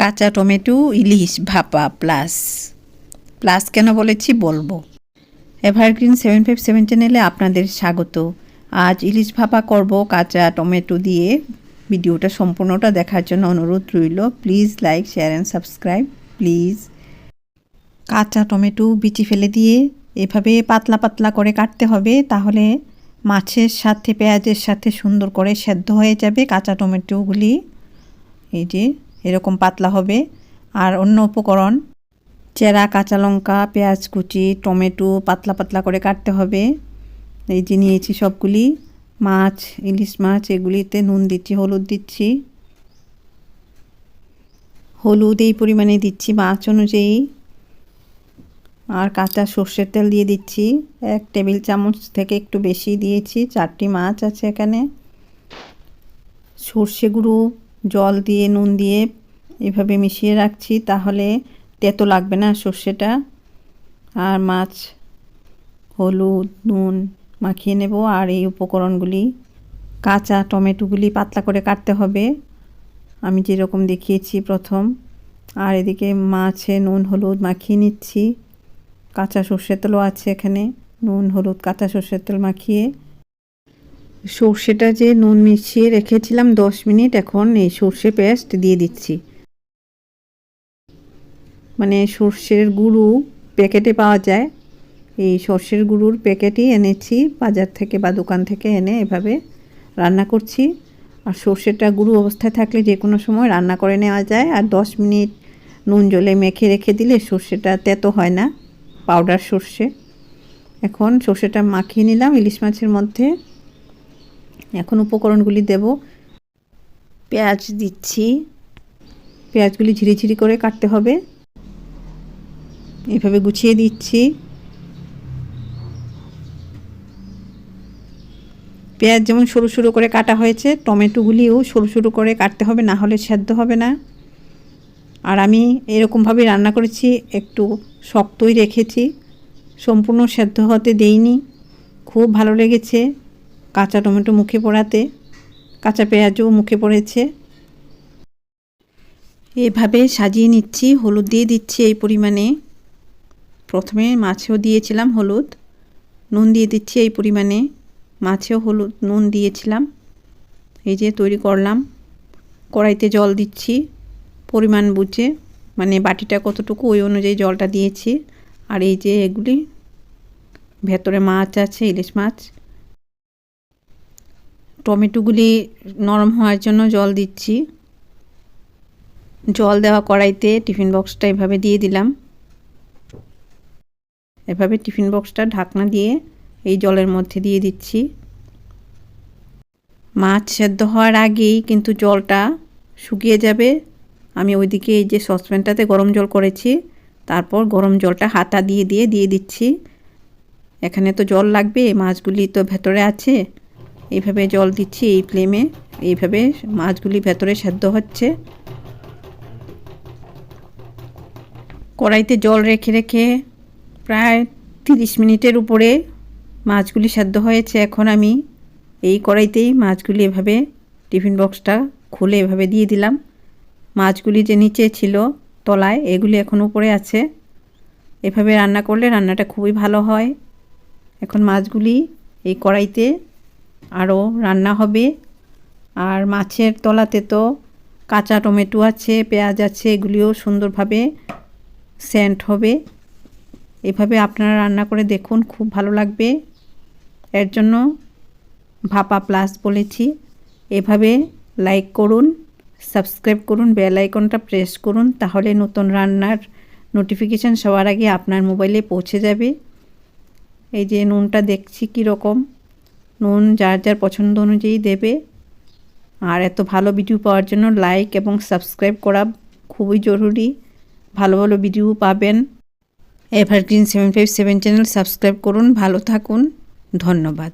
কাঁচা টমেটো, ইলিশ ভাপা plus plus কেন বলেছি বলব। এভারগ্রিন সেভেন ফাইভ সেভেন চ্যানেলে আপনাদের স্বাগত। আজ ইলিশ ভাপা করব, কাঁচা টমেটো দিয়ে। ভিডিওটা সম্পূর্ণটা দেখার জন্য অনুরোধ রইল। Please like share and subscribe please কাঁচা টমেটো বিচি ফেলে দিয়ে এভাবে পাতলা পাতলা করে কাটতে হবে, তাহলে মাছের সাথে, পেঁয়াজের সাথে সুন্দর করে সেদ্ধ হয়ে যাবে কাঁচা টমেটোগুলি। এই যে এরকম পাতলা হবে। আর অন্য উপকরণ, চেরা, কাঁচা লঙ্কা, পেঁয়াজ কুচি, টমেটো পাতলা পাতলা করে কাটতে হবে। এই যে নিয়েছি সবগুলি, মাছ, ইলিশ মাছ, এগুলিতে নুন দিচ্ছি, হলুদ দিচ্ছি। হলুদ এই পরিমাণে দিচ্ছি মাছ অনুযায়ী। আর কাঁচা সর্ষের তেল দিয়ে দিচ্ছি। এক টেবিল চামচ থেকে একটু বেশি দিয়েছি, চারটি মাছ আছে এখানে। সর্ষে গুঁড়ো জল দিয়ে, নুন দিয়ে এভাবে মিশিয়ে রাখছি, তাহলে তেতো লাগবে না সর্ষেটা। আর মাছ, হলুদ, নুন মাখিয়ে নেব, আর এই উপকরণগুলি, কাঁচা টমেটোগুলি পাতলা করে কাটতে হবে। আমি যেরকম দেখিয়েছি প্রথম, আর এদিকে মাছে নুন, হলুদ মাখিয়ে নিচ্ছি। কাঁচা সর্ষের তেলও আছে এখানে, নুন, হলুদ, কাঁচা সর্ষের তেল মাখিয়ে। সর্ষেটা যে নুন মিশিয়ে রেখেছিলাম দশ মিনিট, এখন এই সর্ষে পেস্ট দিয়ে দিচ্ছি। মানে সর্ষের গুঁড়ো প্যাকেটে পাওয়া যায়। এই সর্ষের গুঁড়োর প্যাকেটই এনেছি, বাজার থেকে বা দোকান থেকে এনে এভাবে রান্না করছি। আর সর্ষেটা গুঁড়ো অবস্থায় থাকলে যে কোনো সময় রান্না করে নেওয়া যায়। আর দশ মিনিট নুন জলে মেখে রেখে দিলে সর্ষেটা তেতো হয় না, পাউডার সর্ষে। এখন সর্ষেটা মাখিয়ে নিলাম, ইলিশ মাছের মধ্যে। এখন উপকরণগুলি দেব। পেঁয়াজ দিচ্ছি। পেঁয়াজগুলি ঝিরিঝিরি করে কাটতে হবে। এভাবে গুছিয়ে দিচ্ছি। পেঁয়াজ যেমন সরু সরু করে কাটা হয়েছে, টমেটোগুলিও সরু সরু করে কাটতে হবে, না হলে সেদ্ধ হবে না। আর আমি এরকমভাবে রান্না করেছি, একটু শক্তই রেখেছি। সম্পূর্ণ সেদ্ধ হতে দেইনি। খুব ভালো লেগেছে। কাঁচা টমেটো মুখে পড়াতে, কাঁচা পেঁয়াজও মুখে পড়েছে। এভাবে সাজিয়ে নিচ্ছি, হলুদ দিয়ে দিচ্ছি এই পরিমাণে। প্রথমে মাছেও দিয়েছিলাম হলুদ, নুন দিয়ে দিচ্ছি এই পরিমাণে। মাছেও হলুদ, নুন দিয়েছিলাম। এই যে তৈরি করলাম। কড়াইতে জল দিচ্ছি পরিমাণ বুঝে মানে বাটিটা কতটুকু ওই অনুযায়ী জলটা দিয়েছি। আর এই যে এগুলি, ভেতরে মাছ আছে, ইলিশ মাছ। টমেটোগুলি নরম হওয়ার জন্য জল দিচ্ছি। জল দেওয়া কড়াইতে টিফিন বক্সটা এভাবে দিয়ে দিলাম। এভাবে টিফিন বক্সটা ঢাকনা দিয়ে এই জলের মধ্যে দিয়ে দিচ্ছি। মাছ সেদ্ধ হওয়ার আগেই কিন্তু জলটা শুকিয়ে যাবে। আমি ওইদিকে এই যে সসপ্যানটাতে গরম জল করেছি, তারপর গরম জলটা হাতা দিয়ে দিয়ে দিয়ে দিচ্ছি। এখানে তো জল লাগবে, মাছগুলি তো ভেতরে আছে। এইভাবে জল দিচ্ছি এই ফ্লেমে এইভাবে মাছগুলি ভেতরে সেদ্ধ হচ্ছে। কড়াইতে জল রেখে রেখে প্রায় তিরিশ মিনিটের উপরে মাছগুলি সেদ্ধ হয়েছে। এখন আমি এই কড়াইতেই মাছগুলি এভাবে টিফিন বক্সটা খুলে এভাবে দিয়ে দিলাম। মাছগুলি যে নিচে ছিল তলায়, এগুলি এখন উপরে আছে। এভাবে রান্না করলে রান্নাটা খুবই ভালো হয়। এখন মাছগুলি এই কড়াইতে আরও রান্না হবে। আর মাছের তলাতে তো কাঁচা টমেটো আছে, পেঁয়াজ আছে, এগুলিও সুন্দরভাবে সেন্ট হবে। এভাবে আপনারা রান্না করে দেখুন, খুব ভালো লাগবে। এর জন্য ভাপা প্লাস বলেছি। এভাবে লাইক করুন, সাবস্ক্রাইব করুন, বেল আইকনটা প্রেস করুন, তাহলে নতুন রান্নার নোটিফিকেশান সবার আগে আপনার মোবাইলে পৌঁছে যাবে। এই যে নুনটা দেখছি কী রকম নুন, যার যার পছন্দ অনুযায়ী দেবে। আর এত ভালো ভিডিও পাওয়ার জন্য লাইক এবং সাবস্ক্রাইব করা খুবই জরুরি। ভালো ভালো ভিডিও পাবেন। Evergreen seven five seven channel subscribe করুন। ভালো থাকুন। ধন্যবাদ।